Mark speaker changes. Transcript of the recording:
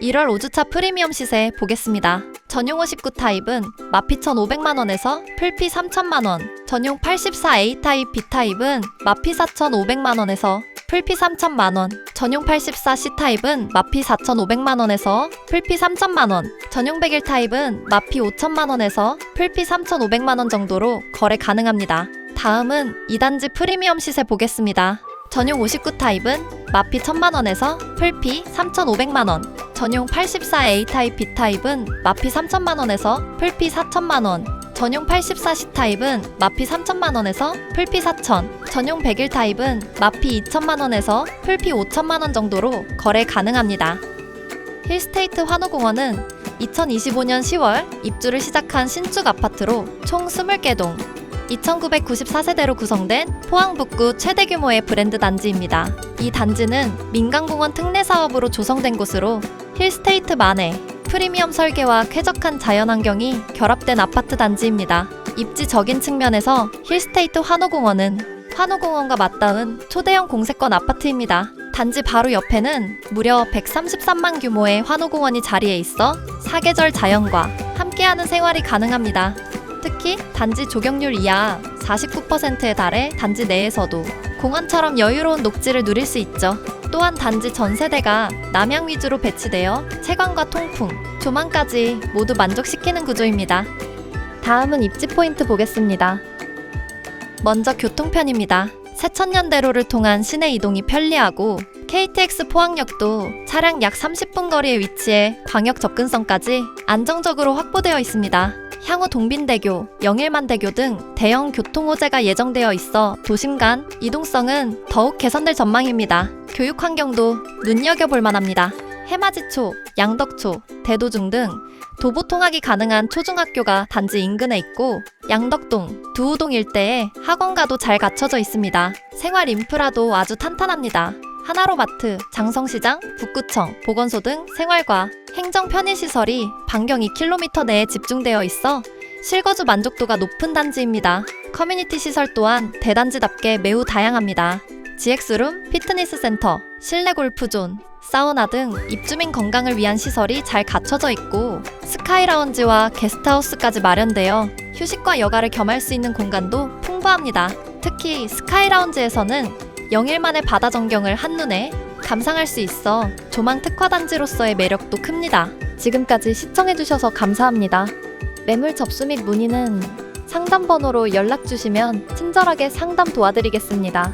Speaker 1: 1월 5주차 프리미엄 시세 보겠습니다. 전용 59 타입은 마피 1,500만원에서 풀피 3,000만원, 전용 84A 타입 B 타입은 마피 4,500만원에서 풀피 3,000만원, 전용 84C 타입은 마피 4,500만원에서 풀피 3,000만원, 전용 101 타입은 마피 5,000만원에서 풀피 3,500만원 정도로 거래 가능합니다. 다음은 2단지 프리미엄 시세 보겠습니다. 전용 59 타입은 마피 1000만원에서 풀피 3,500만원, 전용 84A 타입 B 타입은 마피 3,000만원에서 풀피 4,000만원, 전용 84C 타입은 마피 3,000만원에서 풀피 4,000, 전용 101 타입은 마피 2,000만원에서 풀피 5,000만원 정도로 거래 가능합니다. 힐스테이트 환호공원은 2025년 10월 입주를 시작한 신축 아파트로 총 20개 동, 2994세대로 구성된 포항 북구 최대 규모의 브랜드 단지입니다. 이 단지는 민간공원 특례 사업으로 조성된 곳으로 힐스테이트 만에 프리미엄 설계와 쾌적한 자연환경이 결합된 아파트 단지입니다. 입지적인 측면에서 힐스테이트 환호공원은 환호공원과 맞닿은 초대형 공세권 아파트입니다. 단지 바로 옆에는 무려 133만 규모의 환호공원이 자리해 있어 사계절 자연과 함께하는 생활이 가능합니다. 특히 단지 조경률 이하 49%에 달해 단지 내에서도 공원처럼 여유로운 녹지를 누릴 수 있죠. 또한 단지 전 세대가 남향 위주로 배치되어 채광과 통풍, 조망까지 모두 만족시키는 구조입니다. 다음은 입지 포인트 보겠습니다. 먼저 교통편입니다. 새천년대로를 통한 시내 이동이 편리하고 KTX 포항역도 차량 약 30분 거리에 위치해 광역 접근성까지 안정적으로 확보되어 있습니다. 향후 동빈대교, 영일만대교 등 대형 교통호재가 예정되어 있어 도심 간 이동성은 더욱 개선될 전망입니다. 교육 환경도 눈여겨볼 만합니다. 해마지초, 양덕초, 대도중 등 도보 통학이 가능한 초중학교가 단지 인근에 있고 양덕동, 두우동 일대에 학원가도 잘 갖춰져 있습니다. 생활 인프라도 아주 탄탄합니다. 하나로마트, 장성시장, 북구청, 보건소 등 생활과 행정 편의시설이 반경 2km 내에 집중되어 있어 실거주 만족도가 높은 단지입니다. 커뮤니티 시설 또한 대단지답게 매우 다양합니다. GX룸, 피트니스 센터, 실내 골프존, 사우나 등 입주민 건강을 위한 시설이 잘 갖춰져 있고 스카이 라운지와 게스트하우스까지 마련되어 휴식과 여가를 겸할 수 있는 공간도 풍부합니다. 특히 스카이 라운지에서는 영일만의 바다 전경을 한눈에 감상할 수 있어 조망 특화 단지로서의 매력도 큽니다. 지금까지 시청해주셔서 감사합니다. 매물 접수 및 문의는 상담 번호로 연락 주시면 친절하게 상담 도와드리겠습니다.